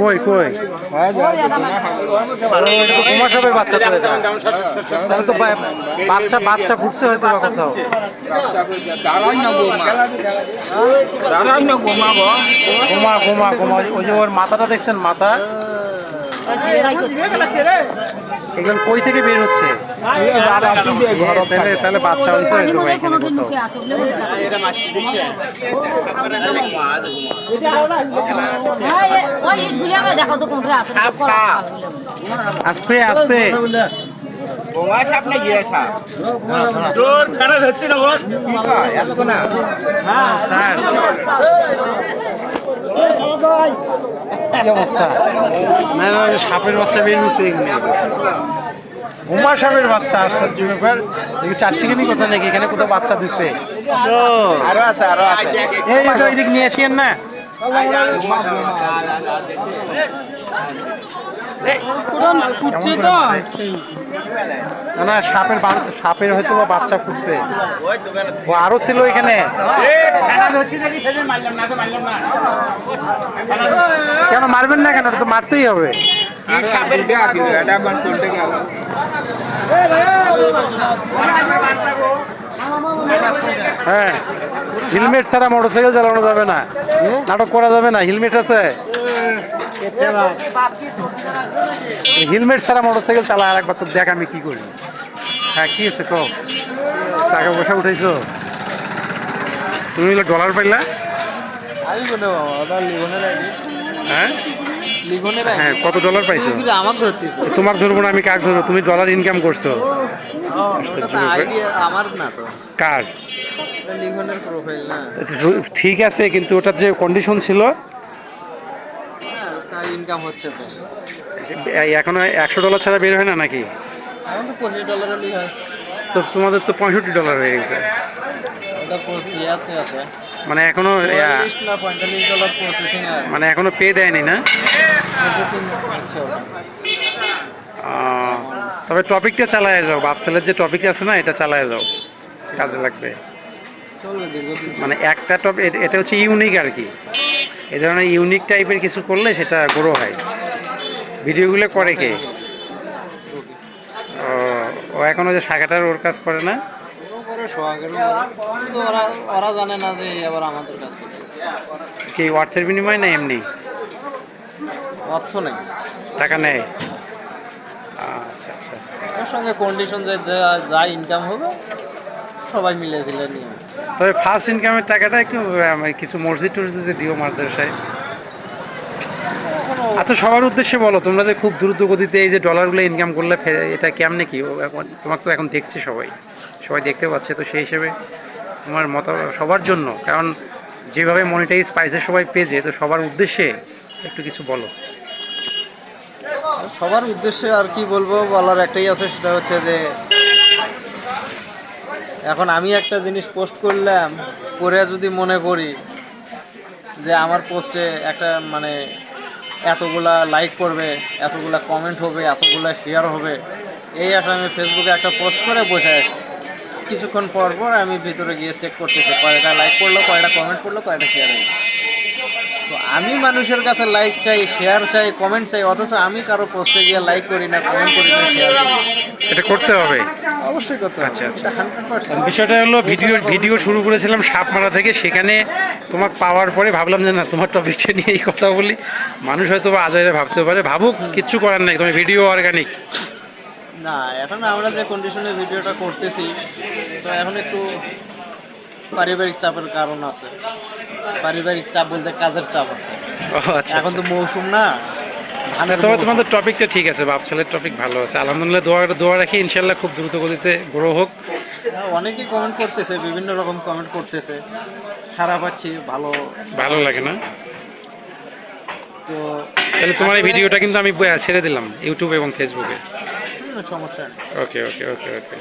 কই কই? তোমার সাহেবের বাচ্চা চলে তাহলে তো বাচ্চা বাচ্চা ফুটছে হয়তো বা কোথাও। ঘুমা ঘুমা ঘুমা। ওই যে ওর মাথাটা দেখছেন, মাথা? এগুলো কই থেকে বের হচ্ছে? তাহলে তাহলে বাচ্চা হয়েছে হয়তো বা এখানে কোথাও দেখো তো কোনটা আছে আস্তে আস্তে। স্যার। কি অবস্থা? না না ওই যে সাপের বাচ্চা বের হয়েছে এখানে। উমা সাপের বাচ্চা আশ্চর্য ব্যাপার দেখি চারটিখানি কোথা নাকি এখানে কোথাও বাচ্চা দিচ্ছে আরও আছে আরও আছে। এই ওইদিক নিয়ে আসিয়েন না। ফুটছে তো? না না, সাপের সাপের হয়তো বাচ্চা ও আরও ছিল এখানে। কেন মারবেন না কেন? তো মারতেই হবে। হ্যাঁ হেলমেট ছাড়া মোটরসাইকেল চালানো যাবে না। নাটক করা যাবে না। হেলমেট আছে? হেলমেট ছাড়া মোটরসাইকেল চালা আর একবার তো দেখ আমি কি করি। হ্যাঁ কি আছে কো? টাকা পয়সা উঠাইছো? তুমি হলো ডলার পাইলা? হ্যাঁ? হ্যাঁ কত ডলার পাইছো? তোমার ধরবো না আমি কার ধরবো? তুমি ডলার ইনকাম করছ। আশ্চর্য আমার না তো। কার? না ঠিক আছে কিন্তু ওটার যে কন্ডিশন ছিল হ্যাঁ ইনকাম হচ্ছে তো। এখনও একশো ডলার ছাড়া বের হয় না নাকি? এখন তো পঁচিশ ডলার হলেই হয়। তো তোমাদের তো পঁয়ষট্টি ডলার হয়ে গেছে। মানে এখনও মানে এখনও পে দেয়নি না? তবে টপিকটা চালায় যাও। বাপসেলের যে টপিক আছে না এটা চালায় যাও। কাজে লাগবে। মানে একটা টপিক এটা হচ্ছে ইউনিক আর কি। এই ধরনের ইউনিক টাইপের কিছু করলে সেটা গ্রো হয়। ভিডিওগুলো করে কে? ও, ও এখনও যে শাখাটার ওর কাজ করে না? কি অর্থের বিনিময় না এমনি? অর্থ নেই। টাকা নেয় আচ্ছা আচ্ছা। ওর সঙ্গে কন্ডিশন যা- যা ইনকাম হবে সবাই মিলে ঝিলে তবে ফার্স্ট ইনকামের টাকাটা একটু কিছু মসজিদ টসজিদে দিও মাদ্রাসায়। আচ্ছা সবার উদ্দেশ্যে বলো তোমরা যে খুব দ্রুত গতিতে এই যে ডলারগুলো ইনকাম করলে এটা কেমনে কি? ও এখন তোমাকে তো এখন দেখছি সবাই। সবাই দেখতে পাচ্ছে তো সেই হিসেবে তোমার মত সবার জন্য। কারণ যেভাবে মনিটাইজ পাইছে সবাই পেয়েছে তো সবার উদ্দেশ্যে একটু কিছু বলো। সবার উদ্দেশ্যে আর কি বলব বলার একটাই আছে সেটা হচ্ছে যে এখন আমি একটা জিনিস পোস্ট করলাম, করে যদি মনে করি যে আমার পোস্টে একটা মানে এতগুলা লাইক করবে এতগুলা কমেন্ট হবে, এতগুলা শেয়ার হবে, এই একটা আমি ফেসবুকে একটা পোস্ট করে বসে আসছি কিছুক্ষণ পর পর আমি ভিতরে গিয়ে চেক করতেছি, কয়টা লাইক করল কয়টা কমেন্ট করল কয়টা শেয়ার হলো। আমি মানুষের কাছে লাইক চাই শেয়ার চাই কমেন্ট চাই অথচ আমি কারও পোস্টে গিয়ে লাইক করি না কমেন্ট করি না শেয়ার করি এটা করতে হবে। অবশ্যই করতে হবে। আচ্ছা, আচ্ছা। বিষয়টা হলো ভিডিও ভিডিও শুরু করেছিলাম সাপ মারা থেকে সেখানে তোমাকে পাওয়ার পরে ভাবলাম যে না তোমার টপিকটা নিয়ে এই কথা বলি। মানুষ হয়তো বা আজাইরে ভাবতে পারে ভাবুক কিচ্ছু করার নাই তোমার ভিডিও অর্গানিক না এখন আমরা যে কন্ডিশনে ভিডিওটা করতেছি তো এখন একটু পারিবারিক চাপের কারণ আছে। পারিবারিক চাপ বলতে কাজের চাপ আছে। আচ্ছা এখন তো মৌসুম না তবে তোমাদের টপিকটা ঠিক আছে বাপসালের টপিক ভালো আছে। আলহামদুলিল্লাহ দোয়া দোয়া রাখি ইনশাল্লাহ খুব দ্রুত গতিতে গ্রো হোক। হ্যাঁ, অনেকেই কমেন্ট করতেছে বিভিন্ন রকম কমেন্ট করতেছে। সারা পাচ্ছি ভালো। ভালো লাগে না? তো তাহলে তোমার এই ভিডিওটা কিন্তু আমি ছেড়ে দিলাম ইউটিউব এবং ফেসবুকে সমস্যা নেই। ওকে ওকে ওকে ওকে